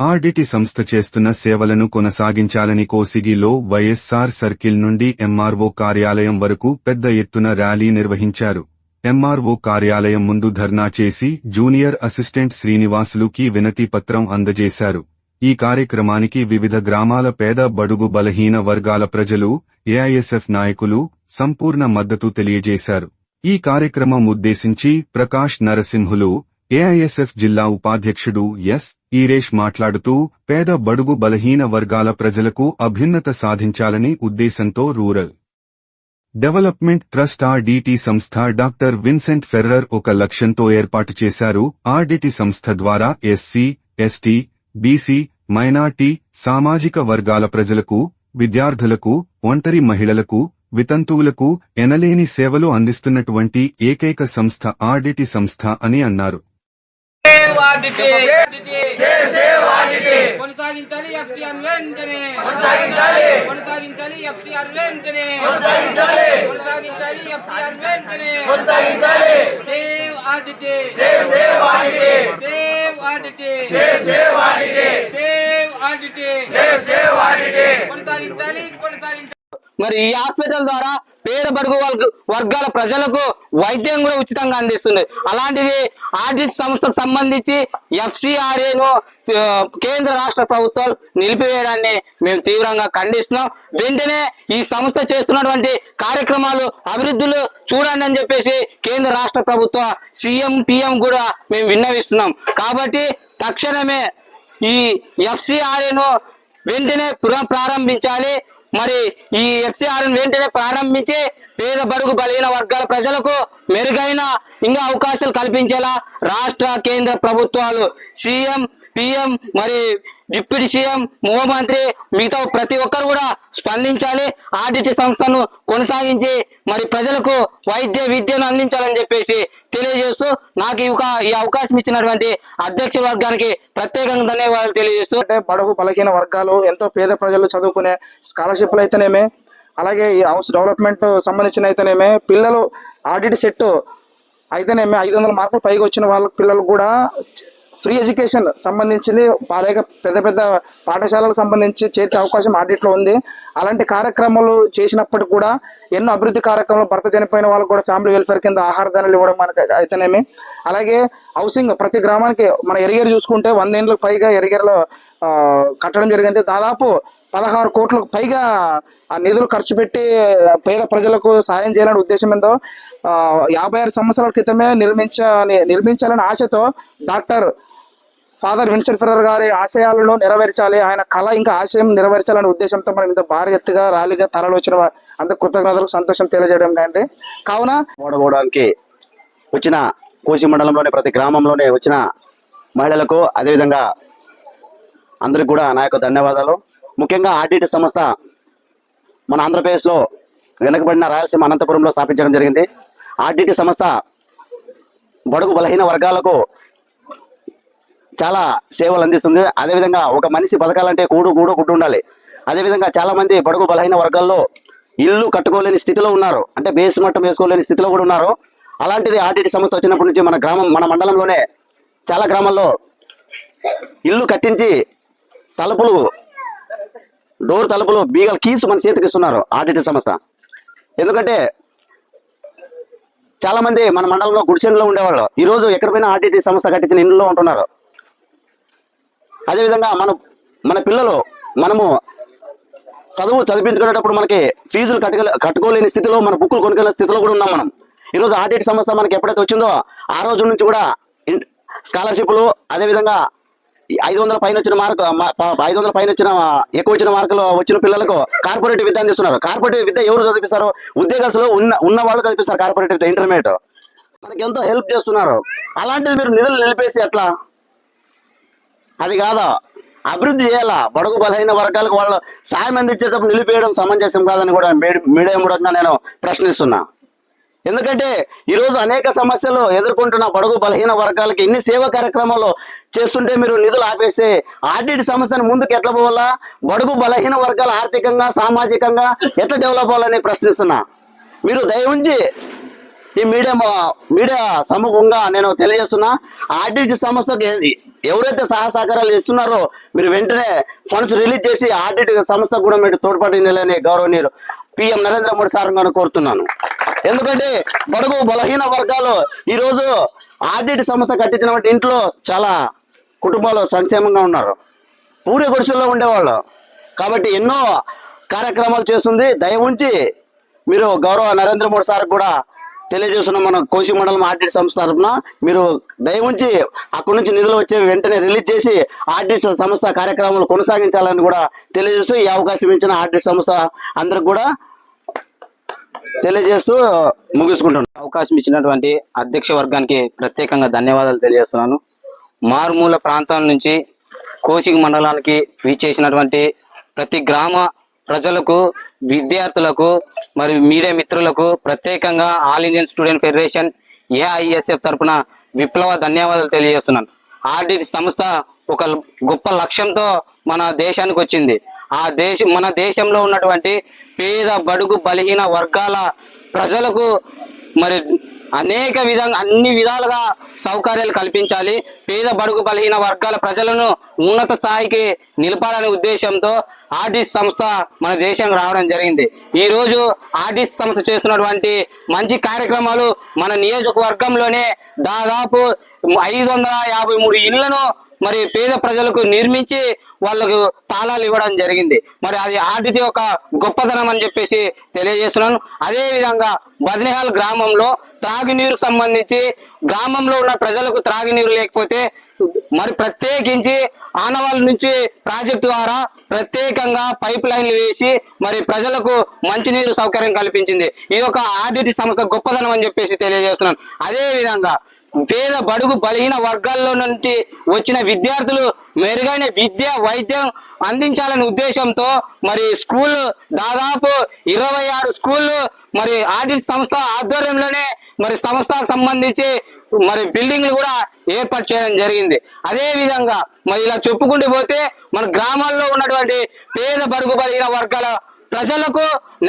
RDT సంస్థ చేస్తున్న సేవలను కొనసాగించాలని కోసిగిలో వైఎస్సార్ సర్కిల్ నుండి ఎంఆర్ఓ కార్యాలయం వరకు పెద్ద ఎత్తున ర్యాలీ నిర్వహించారు. ఎంఆర్ఓ కార్యాలయం ముందు ధర్నా చేసి జూనియర్ అసిస్టెంట్ శ్రీనివాసులుకి వినతి పత్రం అందజేశారు. ఈ కార్యక్రమానికి వివిధ గ్రామాల పేద బడుగు బలహీన వర్గాల ప్రజలు ఏఐఎస్ఎఫ్ నాయకులు సంపూర్ణ మద్దతు తెలియజేశారు. ఈ కార్యక్రమం ఉద్దేశించి ప్రకాష్ నరసింహులు ఏఐఎస్ఎఫ్ జిల్లా ఉపాధ్యక్షుడు ఎస్. ఈరేష్ మాట్లాడుతూ పేద బడుగు బలహీన వర్గాల ప్రజలకు అభ్యున్నత సాధించాలని ఉద్దేశంతో రూరల్ డెవలప్మెంట్ ట్రస్ట్ ఆర్డిటి సంస్థ డాక్టర్ విన్సెంట్ ఫెర్రర్ ఒక లక్ష్యంతో ఏర్పాటు చేశారు. ఆర్డిటి సంస్థ ద్వారా ఎస్సీ ఎస్టీ బీసీ మైనార్టీ సామాజిక వర్గాల ప్రజలకు విద్యార్థులకు ఒంటరి మహిళలకు వితంతువులకు ఎనలేని సేవలు అందిస్తున్నటువంటి ఏకైక సంస్థ ఆర్డిటి సంస్థ అని అన్నారు. Save RDT. కొనసాగించాలి ఎఫ్సిఆర్ వెంటనే కొనసాగించాలి కొనసాగించాలి ఎఫ్సిఆర్ వెంటనే కొనసాగించాలి కొనసాగించాలి ఎఫ్సిఆర్ వెంటనే కొనసాగించాలి save RDT save save RDT save RDT save save RDT save RDT save save RDT కొనసాగించాలి కొనసాగించాలి మరి ఈ హాస్పిటల్ ద్వారా పేద బడుగు వర్గాల ప్రజలకు వైద్యం కూడా ఉచితంగా అందిస్తుంది. అలాంటిది ఆర్డిట్ సంస్థకు సంబంధించి ఎఫ్సిఆర్ఏను కేంద్ర రాష్ట్ర ప్రభుత్వాలు నిలిపివేయడాన్ని మేము తీవ్రంగా ఖండిస్తున్నాం. వెంటనే ఈ సంస్థ చేస్తున్నటువంటి కార్యక్రమాలు అభివృద్ధులు చూడండి అని చెప్పేసి కేంద్ర రాష్ట్ర ప్రభుత్వ సీఎం పిఎం కూడా మేము విన్నవిస్తున్నాం. కాబట్టి తక్షణమే ఈ ఎఫ్సిఆర్ఏను వెంటనే పునః ప్రారంభించాలి మరి ఈ ఎఫ్సిఆర్ వెంటనే ప్రారంభించి పేద బడుగు బలహీన వర్గాల ప్రజలకు మెరుగైన ఇంకా అవకాశాలు కల్పించేలా రాష్ట్ర కేంద్ర ప్రభుత్వాలు సీఎం పిఎం మరి డిప్యూటీ సీఎం ముఖ్యమంత్రి మిగతా ప్రతి ఒక్కరు కూడా స్పందించాలి. ఆర్డిటి సంస్థను కొనసాగించి మరి ప్రజలకు వైద్య విద్యను అందించాలని చెప్పేసి తెలియజేస్తూ నాకు ఈ ఈ అవకాశం ఇచ్చినటువంటి అధ్యక్ష వర్గానికి ప్రత్యేకంగా ధన్యవాదాలు తెలియజేస్తూ. అంటే బడుగు బలహీన వర్గాలు ఎంతో పేద ప్రజలు చదువుకునే స్కాలర్షిప్లు అయితేనేమే అలాగే ఈ హౌస్ డెవలప్మెంట్ సంబంధించిన అయితేనేమే పిల్లలు ఆడిట్ సెట్ అయితేనేమే ఐదు వందల మార్కులు పైకి వచ్చిన వాళ్ళ పిల్లలు కూడా ఫ్రీ ఎడ్యుకేషన్ సంబంధించింది అలాగే పెద్ద పెద్ద పాఠశాలకు సంబంధించి చేర్చే అవకాశం ఆడిట్లో ఉంది. అలాంటి కార్యక్రమాలు చేసినప్పటికి కూడా ఎన్నో అభివృద్ధి కార్యక్రమాలు భర్త చనిపోయిన వాళ్ళకు కూడా ఫ్యామిలీ వెల్ఫేర్ కింద ఆహార ధనలు ఇవ్వడం మనకి అయితేనేమి. అలాగే హౌసింగ్ ప్రతి గ్రామానికి మన ఎరిగేరు చూసుకుంటే వందేళ్ళకు పైగా ఎరిగేరులో కట్టడం జరిగింది. దాదాపు పదహారు కోట్లకు పైగా ఆ నిధులు ఖర్చు పెట్టి పేద ప్రజలకు సాయం చేయాలనే ఉద్దేశం ఏందో యాభై ఆరు సంవత్సరాల క్రితమే నిర్మించ నిర్మించాలనే ఆశతో డాక్టర్ ఫాదర్ విన్సెంట్ ఫెరర్ గారి ఆశయాలను నెరవేర్చాలి. ఆయన కళ ఇంకా ఆశయం నెరవేర్చాలనే ఉద్దేశంతో మనం ఇంత భారీ ఎత్తుగా ర్యాలీగా తరలి వచ్చిన అంత కృతజ్ఞతలకు సంతోషం తెలియజేయడం అంటే కావున ఓడగోవడానికి వచ్చిన కోసి మండలంలోని ప్రతి గ్రామంలోనే వచ్చిన మహిళలకు అదేవిధంగా అందరికి కూడా నా యొక్క ధన్యవాదాలు. ముఖ్యంగా ఆర్టీటీ సంస్థ మన ఆంధ్రప్రదేశ్లో వెనుకబడిన రాయలసీమ అనంతపురంలో స్థాపించడం జరిగింది. ఆర్టీటీ సంస్థ బడుగు బలహీన వర్గాలకు చాలా సేవలు అందిస్తుంది. అదేవిధంగా ఒక మనిషి బతకాలంటే కూడు కూడు గుడ్డు ఉండాలి. అదేవిధంగా చాలా మంది బడుగు బలహీన వర్గాల్లో ఇల్లు కట్టుకోలేని స్థితిలో ఉన్నారు. అంటే బేస్ మట్టం వేసుకోలేని స్థితిలో కూడా ఉన్నారు. అలాంటిది ఆర్టీటీ సంస్థ వచ్చినప్పటి నుంచి మన గ్రామం మన మండలంలోనే చాలా గ్రామాల్లో ఇల్లు కట్టించి తలుపులు డోర్ తలుపులు బీగల కీసు మన చేతికి ఇస్తున్నారు ఆర్టీటీ సంస్థ. ఎందుకంటే చాలా మంది మన మండలంలో గుడిసెన్లో ఉండేవాళ్ళు. ఈరోజు ఎక్కడ పోయినా ఆర్టీటీ సంస్థ కట్టించిన ఇంట్లో ఉంటున్నారు. అదేవిధంగా మన మన పిల్లలు మనము చదువు చదివించుకునేటప్పుడు మనకి ఫీజులు కట్టుకో కట్టుకోలేని స్థితిలో మన బుక్కులు కొనుక్కునే స్థితిలో కూడా ఉన్నాం మనం. ఈరోజు ఆర్టీటీ సంస్థ మనకి ఎప్పుడైతే వచ్చిందో ఆ రోజు నుంచి కూడా ఇన్- స్కాలర్షిప్లు అదేవిధంగా ఈ ఐదు వందల పైన వచ్చిన మార్కు ఐదు వందల పైన వచ్చిన ఎక్కువ వచ్చిన మార్కులు వచ్చిన పిల్లలకు కార్పొరేట్ విద్య అందిస్తున్నారు. కార్పొరేట్ విద్య ఎవరు చదివిస్తారు? ఉద్యోగస్తులు ఉన్న ఉన్న వాళ్ళు చదివిస్తారు కార్పొరేట్ విద్య ఇంటర్మీడియట్. మనకి ఎంతో హెల్ప్ చేస్తున్నారు. అలాంటిది మీరు నిధులు నిలిపేసి ఎట్లా? అది కాదా? అభివృద్ధి చేయాలా? బడుగు బలహీన వర్గాలకు వాళ్ళు సాయం అందించేటప్పుడు నిలిపేయడం సమంజసం కాదని కూడా మీడియా మూలంగా నేను ప్రశ్నిస్తున్నా. ఎందుకంటే ఈరోజు అనేక సమస్యలు ఎదుర్కొంటున్న బడుగు బలహీన వర్గాలకి ఎన్ని సేవా కార్యక్రమాలు చేస్తుంటే మీరు నిధులు ఆపేస్తే ఆర్టీటీ సమస్యను ముందుకు ఎట్లా పోవాలా? బడుగు బలహీన వర్గాలు ఆర్థికంగా సామాజికంగా ఎట్లా డెవలప్ అవ్వాలని ప్రశ్నిస్తున్నా. మీరు దయ ఉంచి ఈ మీడియా మీడియా సమూహంగా నేను తెలియజేస్తున్నా. ఆర్టీటీ సంస్థకు ఎవరైతే సహాయ సహకారాలు ఇస్తున్నారో మీరు వెంటనే ఫండ్స్ రిలీజ్ చేసి ఆడిట్ సంస్థ కూడా మీరు తోడ్పడినని గౌరవనీయులు పిఎం నరేంద్ర మోడీ సార్ గారు కోరుతున్నాను. ఎందుకంటే బడుగు బలహీన వర్గాలు ఈరోజు ఆడిట్ సంస్థ కట్టించిన ఇంట్లో చాలా కుటుంబాలు సంక్షేమంగా ఉన్నారు. పూరి గుడిసెల్లో ఉండేవాళ్ళు. కాబట్టి ఎన్నో కార్యక్రమాలు చేస్తుంది. దయ ఉంచి మీరు గౌరవ నరేంద్ర మోడీ సార్ కూడా తెలియజేస్తున్న మన కోసి మండలం ఆర్టీసీ సంస్థ తరఫున మీరు దయవుంచి అక్కడి నుంచి నిధులు వచ్చే వెంటనే రిలీజ్ చేసి ఆర్టీసీ సంస్థ కార్యక్రమాలు కొనసాగించాలని కూడా తెలియజేస్తూ ఈ అవకాశం ఇచ్చిన ఆర్టీసీ సంస్థ అందరికి కూడా తెలియజేస్తూ ముగించుకుంటున్నాను అవకాశం ఇచ్చినటువంటి అధ్యక్ష వర్గానికి ప్రత్యేకంగా ధన్యవాదాలు తెలియజేస్తున్నాను. మారుమూల ప్రాంతం నుంచి కోసిగి మండలానికి వీచేసినటువంటి ప్రతి గ్రామ ప్రజలకు విద్యార్థులకు మరియు మీడియా మిత్రులకు ప్రత్యేకంగా all Indian student federation AISF తరఫున విప్లవ ధన్యవాదాలు తెలియజేస్తున్నాను. ఆర్డి సంస్థ ఒక గొప్ప లక్ష్యంతో మన దేశానికి వచ్చింది. ఆ దేశం మన దేశంలో ఉన్నటువంటి పేద బడుగు బలహీన వర్గాల ప్రజలకు మరి అనేక విధంగా అన్ని విధాలుగా సౌకర్యాలు కల్పించాలి. పేద బడుగు బలహీన వర్గాల ప్రజలను ఉన్నత స్థాయికి నిలపాలనే ఉద్దేశంతో ఆర్డిస్ సంస్థ మన దేశం రావడం జరిగింది. ఈరోజు ఆర్టిస్ట్ ఆర్డిస్ సంస్థ చేస్తున్నటువంటి మంచి కార్యక్రమాలు మన నియోజకవర్గంలోనే దాదాపు ఐదు వందల యాభై మూడు ఇళ్ళను మరి పేద ప్రజలకు నిర్మించి వాళ్ళకు తాళాలు ఇవ్వడం జరిగింది. మరి అది ఆర్డిటి ఒక గొప్పతనం అని చెప్పేసి తెలియజేస్తున్నాను. అదేవిధంగా బద్నిహాల్ గ్రామంలో త్రాగునీరుకు సంబంధించి గ్రామంలో ఉన్న ప్రజలకు త్రాగునీరు లేకపోతే మరి ప్రత్యేకించి ఆనవాళ్ళ నుంచి ప్రాజెక్టు ద్వారా ప్రత్యేకంగా పైప్ లైన్లు వేసి మరి ప్రజలకు మంచినీరు సౌకర్యం కల్పించింది. ఇది ఒక ఆర్డిటి సంస్థ గొప్పదనం అని చెప్పేసి తెలియజేస్తున్నాను. అదే విధంగా పేద బడుగు బలహీన వర్గాల్లో నుండి వచ్చిన విద్యార్థులు మెరుగైన విద్య వైద్యం అందించాలనే ఉద్దేశంతో మరి స్కూల్ దాదాపు ఇరవై ఆరు స్కూళ్ళు మరి ఆడిట్ సంస్థ ఆధ్వర్యంలోనే మరి సంస్థకు సంబంధించి మరి బిల్డింగ్లు కూడా ఏర్పాటు చేయడం జరిగింది. అదే విధంగా మరి ఇలా చెప్పుకుంటూ పోతే మన గ్రామాల్లో ఉన్నటువంటి పేద బడుగు బలహీన వర్గాల ప్రజలకు